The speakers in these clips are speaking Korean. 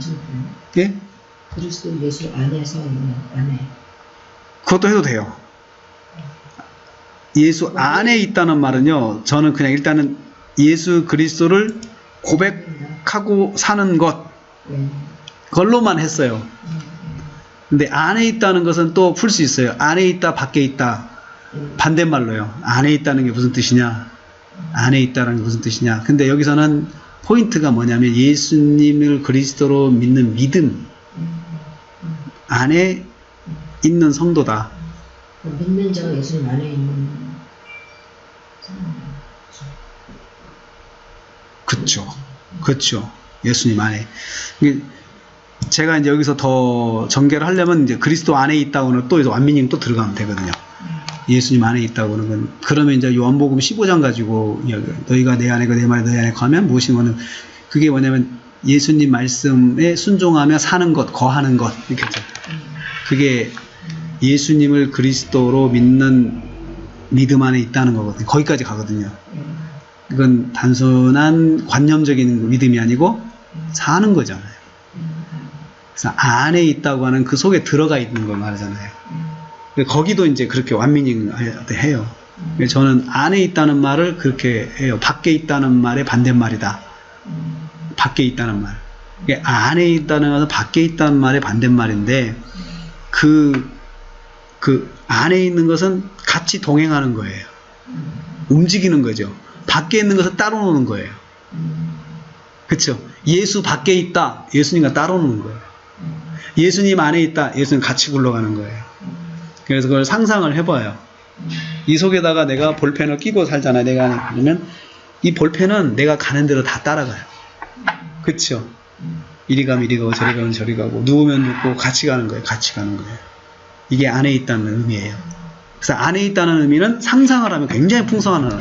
괜찮고요. 예? 그리스도 예수 안에서 있는 안에. 그것도 해도 돼요. 예수 안에 있다는 말은요, 저는 그냥 일단은 예수 그리스도를 고백하고 사는 것, 예. 그걸로만 했어요. 근데 안에 있다는 것은 또 풀 수 있어요. 안에 있다, 밖에 있다. 예. 반대말로요. 안에 있다는 게 무슨 뜻이냐? 안에 있다는 게 무슨 뜻이냐? 근데 여기서는 포인트가 뭐냐면 예수님을 그리스도로 믿는 믿음 안에 있는 성도다. 그 믿는 자가 예수님 안에 있는. 그쵸. 그쵸. 예수님 안에. 제가 이제 여기서 더 전개를 하려면 이제 그리스도 안에 있다고는 또 이제 완민님 또 들어가면 되거든요. 예수님 안에 있다고는 건 그러면 이제 요한복음 15장 가지고 너희가 내 안에 내 말이 너희 안에 거하면 무엇이 뭐는 그게 뭐냐면 예수님 말씀에 순종하며 사는 것, 거하는 것 이렇게 죠 그게 예수님을 그리스도로 믿는 믿음 안에 있다는 거거든요. 거기까지 가거든요. 예. 이건 단순한 관념적인 믿음이 아니고 사는 거잖아요. 그래서 안에 있다고 하는 그 속에 들어가 있는 걸 말하잖아요. 근데 거기도 이제 그렇게 완미닝 해요. 저는 안에 있다는 말을 그렇게 해요. 밖에 있다는 말의 반대말이다. 밖에 있다는 말. 안에 있다는 것은 밖에 있다는 말의 반대말인데 그, 그 안에 있는 것은 같이 동행하는 거예요. 움직이는 거죠. 밖에 있는 것은 따로 노는 거예요. 그쵸? 예수 밖에 있다. 예수님과 따로 노는 거예요. 예수님 안에 있다. 예수님 같이 굴러가는 거예요. 그래서 그걸 상상을 해봐요. 이 속에다가 내가 볼펜을 끼고 살잖아요. 내가. 그러면 이 볼펜은 내가 가는 대로 다 따라가요. 그쵸? 이리 가면 이리 가고 저리 가면 저리 가고 누우면 눕고 같이 가는 거예요. 같이 가는 거예요. 이게 안에 있다는 의미예요. 그래서 안에 있다는 의미는 상상을 하면 굉장히 풍성한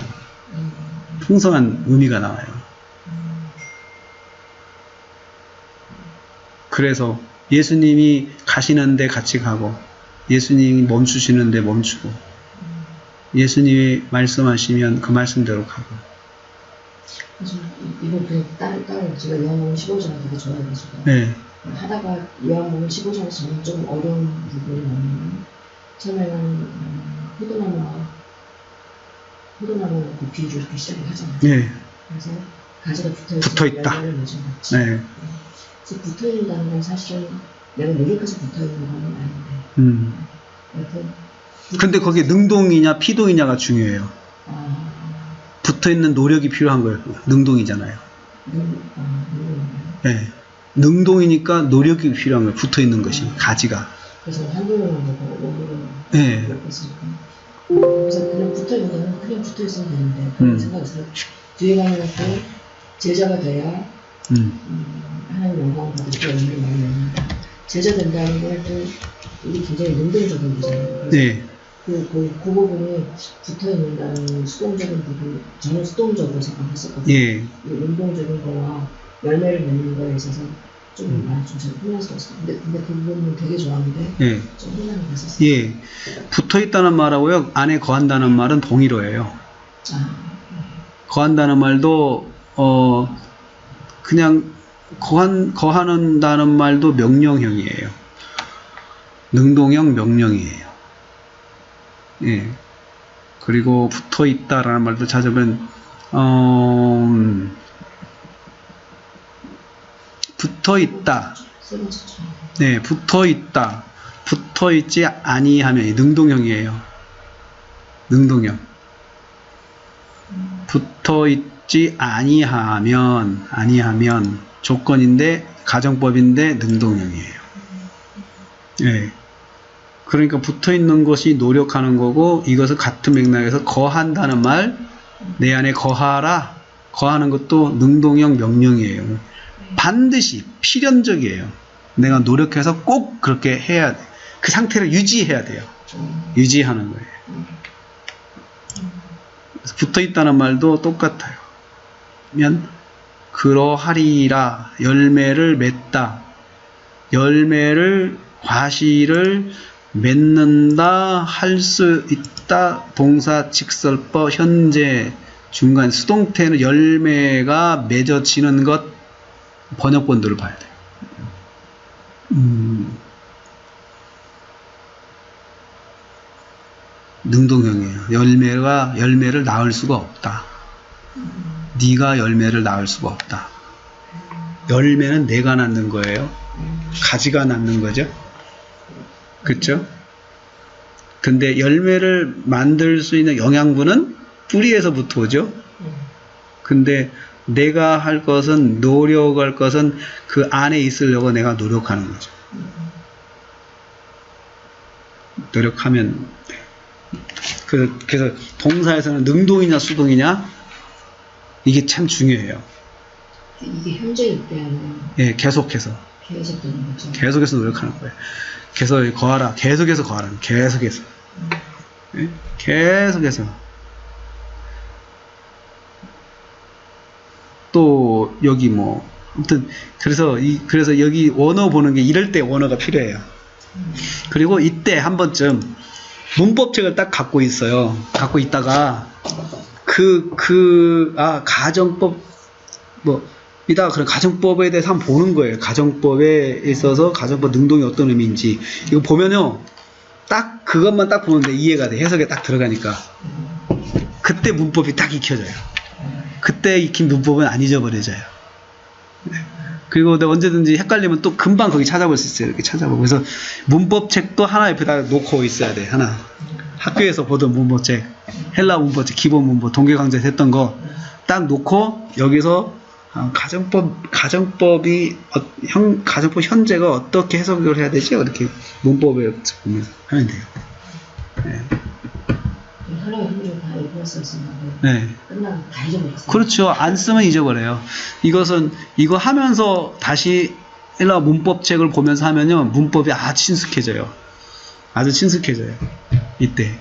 풍성한 의미가 나와요. 그래서 예수님이 가시는데 같이 가고 예수님이 멈추시는데 멈추고 예수님이 말씀하시면 그 말씀대로 가고. 그래서 이- 이거 그냥 딸, 딸 제가 요한복음 15장을 되게 좋아해가지고 네, 하다가 요한복음 15장에서 저는 좀 어려운 부분이 뭐냐면 처음에는 음, 포도나무와 포도나무 그 비유를 이렇게 시작을 하잖아요. 네, 그래서 가지가 붙어있다. 네, 그래서 붙어있는다는 건 사실은 내가 노력해서 붙어있는 건 아닌데 음. 근데 거기에 능동이냐 피동이냐가 중요해요. 아, 붙어 있는 노력이 필요한 거예요. 능동이잖아요. 능, 아, 능력인가요? 네. 능동이니까 노력이 필요한 거예요. 붙어 있는 것이 가지가. 그래서 보고 영어로 네. 그래서 그냥 붙어 있는 거는 그냥 붙어 있으면 되는데 그런 음. 생각에서 뒤에 가면 또 제자가 돼야 음. 음, 하나님 영광 받을 때 의미를 많이 냅니다. 제자 된다는 건또 우리 굉장히 능동적인 거잖아요. 그래서 네. 그, 그, 그 부분이 붙어 있는다는 수동적인 부분, 저는 수동적으로 생각했었거든요. 예. 이 운동적인 거와 열매를 맺는 거에 있어서 좀 음. 많이 좀 혼란스러웠어요. 근데, 근데 그 부분은 되게 좋았는데 예. 좀 혼란이 갔었어요. 예. 붙어 있다는 말하고요. 안에 거한다는 말은 동일어예요. 아, 거한다는 말도 어 그냥 거한 거하는다는 말도 명령형이에요. 능동형 명령이에요. 예. 그리고 붙어 있다라는 말도 찾으면 어 음, 붙어 있다. 네, 붙어 있다. 붙어 있지 아니하면 이 능동형이에요. 능동형. 붙어 있지 아니하면 아니하면 조건인데 가정법인데 능동형이에요. 예. 그러니까 붙어 있는 것이 노력하는 거고 이것을 같은 맥락에서 거한다는 말 내 안에 거하라 거하는 것도 능동형 명령이에요. 반드시 필연적이에요. 내가 노력해서 꼭 그렇게 해야 돼. 그 상태를 유지해야 돼요. 유지하는 거예요. 붙어 있다는 말도 똑같아요. 면 그러하리라 열매를 맺다. 열매를 과실을 맺는다 할 수 있다 동사 직설법 현재 중간 수동태는 열매가 맺어지는 것 번역본들을 봐야 돼요. 음, 능동형이에요. 열매가 열매를 낳을 수가 없다. 네가 열매를 낳을 수가 없다. 열매는 내가 낳는 거예요. 가지가 낳는 거죠. 그렇죠? 근데 열매를 만들 수 있는 영양분은 뿌리에서부터 오죠. 근데 내가 할 것은 노력할 것은 그 안에 있으려고 내가 노력하는 거죠. 노력하면 돼. 그- 그래서 동사에서는 능동이냐 수동이냐 이게 참 중요해요. 이게 현재 이때는 예, 계속해서 계속 되는 거죠. 계속해서 노력하는 거예요. 계속 거하라, 계속해서 거하라, 계속해서, 예? 계속해서. 또 여기 뭐 아무튼 그래서 이 그래서 여기 원어 보는 게 이럴 때 원어가 필요해요. 그리고 이때 한 번쯤 문법책을 딱 갖고 있어요. 갖고 있다가 그 그 아 가정법 뭐 이따가 그런 가정법에 대해서 한번 보는 거예요. 가정법에 있어서 가정법 능동이 어떤 의미인지 이거 보면요. 딱 그것만 딱 보는데 이해가 돼. 해석에 딱 들어가니까 그때 문법이 딱 익혀져요. 그때 익힌 문법은 안 잊어버려져요. 네. 그리고 언제든지 헷갈리면 또 금방 거기 찾아볼 수 있어요. 이렇게 찾아보고. 그래서 문법책도 하나 옆에다 놓고 있어야 돼. 하나. 학교에서 보던 문법책, 헬라 문법책, 기본 문법, 동계강좌에서 했던 거 딱 놓고 여기서 아, 가정법, 가정법이, 어, 형, 가정법 현재가 어떻게 해석을 해야 되지? 이렇게 문법에 보면서 하면 돼요. 네. 네. 그렇죠. 안 쓰면 잊어버려요. 이것은 이거 하면서 다시 헬라 문법책을 보면서 하면요. 문법이 아주 친숙해져요. 아주 친숙해져요. 이때.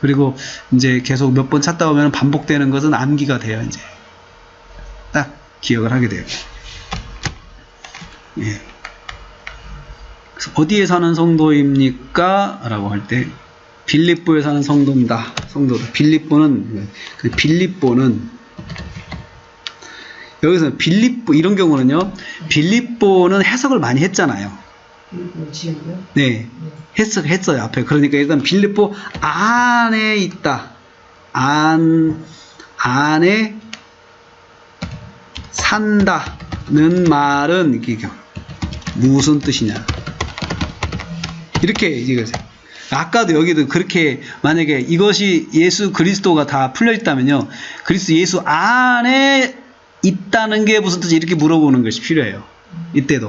그리고 이제 계속 몇 번 찾다 보면 반복되는 것은 암기가 돼요. 이제 딱 기억을 하게 돼요. 예. 어디에 사는 성도입니까? 라고 할 때 빌립보에 사는 성도입니다. 성도다. 빌립보는 그 빌립보는 여기서 빌립보 이런 경우는요. 빌립보는 해석을 많이 했잖아요. 지역이요? 네. 네. 해석 했어요 앞에. 그러니까 일단 빌립보 안에 있다. 안 안에 산다는 말은 이게 무슨 뜻이냐. 이렇게 읽으세요. 아까도 여기도 그렇게 만약에 이것이 예수 그리스도가 다 풀려 있다면요. 그리스도 예수 안에 있다는 게 무슨 뜻이 이렇게 물어보는 것이 필요해요. 이때도